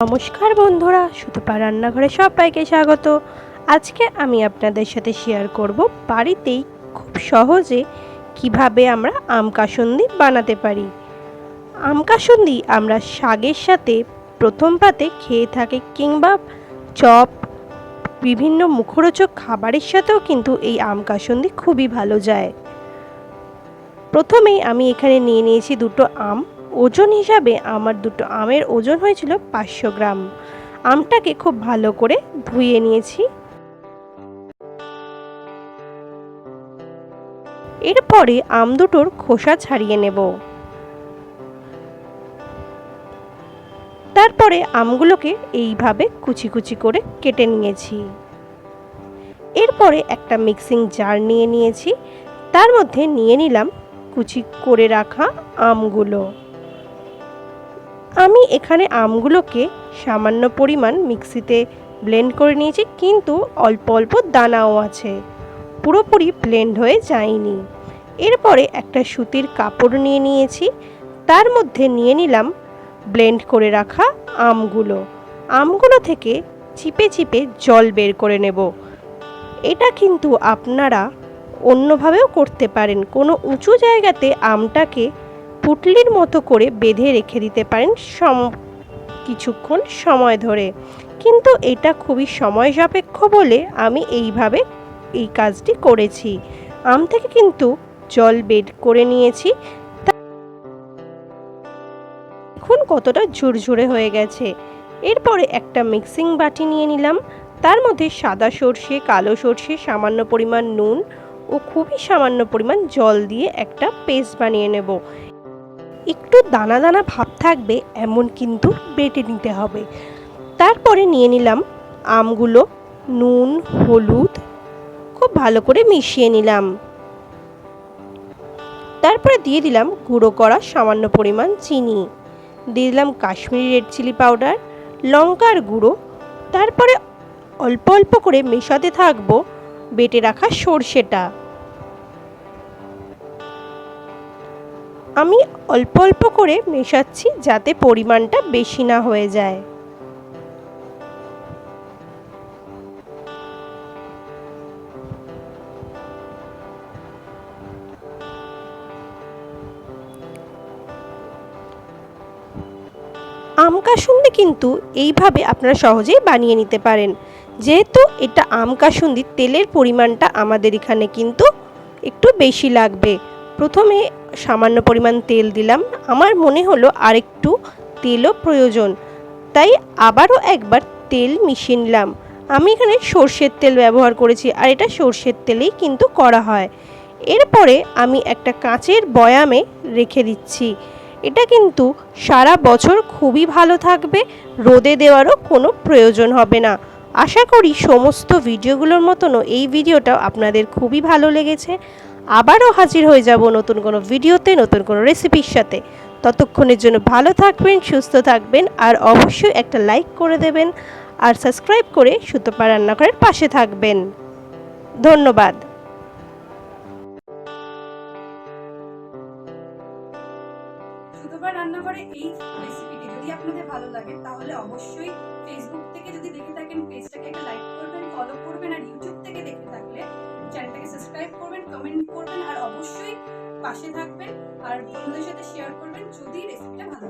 নমস্কার বন্ধুরা, সুতপা রান্নাঘরে সবাইকে স্বাগত। আজকে আমি আপনাদের সাথে শেয়ার করব বাড়িতেই খুব সহজে কীভাবে আমরা আম কাসুন্দি বানাতে পারি। আম কাসুন্দি আমরা শাকের সাথে প্রথম পাতে খেয়ে থাকি কিংবা চপ, বিভিন্ন মুখরোচক খাবারের সাথেও কিন্তু এই আম কাসুন্দি খুবই ভালো যায়। প্রথমেই আমি এখানে নিয়ে নিয়েছি দুটো আম। ওজন হিসাবে আমার দুটো আমের ওজন হয়েছিল পাঁচশো গ্রাম। আমটাকে খুব ভালো করে ধুয়ে নিয়েছি। এরপরে আম দুটোর খোসা ছাড়িয়ে নেব। তারপরে আমগুলোকে এইভাবে কুচি কুচি করে কেটে নিয়েছি। এরপরে একটা মিক্সিং জার নিয়ে নিয়েছি। তার মধ্যে নিয়ে নিলাম কুচি করে রাখা আমগুলো। আমি এখানে আমগুলোকে সামান্য পরিমাণ মিক্সিতে ব্লেন্ড করে নিয়েছি, কিন্তু অল্প অল্প দানাও আছে। পুরোপুরি ব্লেন্ড হয়ে যায়নি। এরপরে একটা সুতির কাপড় নিয়ে নিয়েছি, তার মধ্যে নিয়ে নিলাম ব্লেন্ড করে রাখা আমগুলো। আমগুলো থেকে চিপে চিপে জল বের করে নেব। এটা কিন্তু আপনারা অন্যভাবেও করতে পারেন। কোনো উঁচু জায়গাতে আমটাকে পুটলির মতো করে বেঁধে রেখে দিতে পারেন সম, কিছুক্ষণ সময় ধরে। কিন্তু এটা খুবই সময় সাপেক্ষ বলে আমি এইভাবে এই কাজটি করেছি। আম থেকে কিন্তু জল বের করে নিয়েছি। এখন কতটা ঝুরঝুরে হয়ে গেছে। এরপরে একটা মিক্সিং বাটি নিয়ে নিলাম। তার মধ্যে সাদা সর্ষে, কালো সর্ষে, সামান্য পরিমাণ নুন ও খুবই সামান্য পরিমাণ জল দিয়ে একটা পেস্ট বানিয়ে নেব। একটু দানা দানা ভাব থাকবে, এমন কিন্তু বেটে নিতে হবে। তারপরে নিয়ে নিলাম আমগুলো, নুন, হলুদ, খুব ভালো করে মিশিয়ে নিলাম। তারপরে দিয়ে দিলাম গুঁড়ো করা সামান্য পরিমাণ চিনি। দিয়ে দিলাম কাশ্মীরি রেড চিলি পাউডার, লঙ্কার গুঁড়ো। তারপরে অল্প অল্প করে মেশাতে থাকব, বেটে রাখা সর্ষেটা। আমি অল্প অল্প করে মেশাচ্ছি যাতে পরিমাণটা বেশি না হয়ে যায়। আম কাসুন্দি কিন্তু এইভাবে আপনারা সহজেই বানিয়ে নিতে পারেন। যেহেতু এটা আম কাসুন্দি তেলের পরিমাণটা আমাদের এখানে কিন্তু একটু বেশি লাগবে। প্রথমে সামান্য পরিমাণ তেল দিলাম। আমার মনে হলো আরেকটু তেলও প্রয়োজন। তাই আবারও একবার তেল মিশিয়ে নিলাম। আমি এখানে সর্ষের তেল ব্যবহার করেছি, আর এটা সর্ষের তেলেই কিন্তু করা হয়। এরপরে আমি একটা কাঁচের বয়ামে রেখে দিচ্ছি। এটা কিন্তু সারা বছর খুবই ভালো থাকবে, রোদে দেওয়ারও কোনো প্রয়োজন হবে না। আশা করি সমস্ত ভিডিওগুলোর মতনও এই ভিডিওটাও আপনাদের খুবই ভালো লেগেছে। আবারও হাজির হয়ে যাব নতুন কোনো ভিডিওতে, নতুন কোনো রেসিপির সাথে। ততক্ষণের জন্য ভালো থাকবেন, সুস্থ থাকবেন, আর অবশ্যই একটা লাইক করে দেবেন, আর সাবস্ক্রাইব করে সুতপা রান্নাঘরের পাশে থাকবেন। ধন্যবাদ। রান্নাঘরে এই রেসিপিটি যদি আপনাদের ভালো লাগে, তাহলে অবশ্যই ফেসবুক থেকে যদি দেখে থাকেন, পেজটাকে একটা লাইক করবেন ফলো করবেন, আর ইউটিউব থেকে দেখে থাকলে চ্যানেলটাকে সাবস্ক্রাইব করবেন। কমেন্ট করবেন আর অবশ্যই পাশে থাকবেন আর বন্ধুদের সাথে শেয়ার করবেন যদি রেসিপিটা ভালো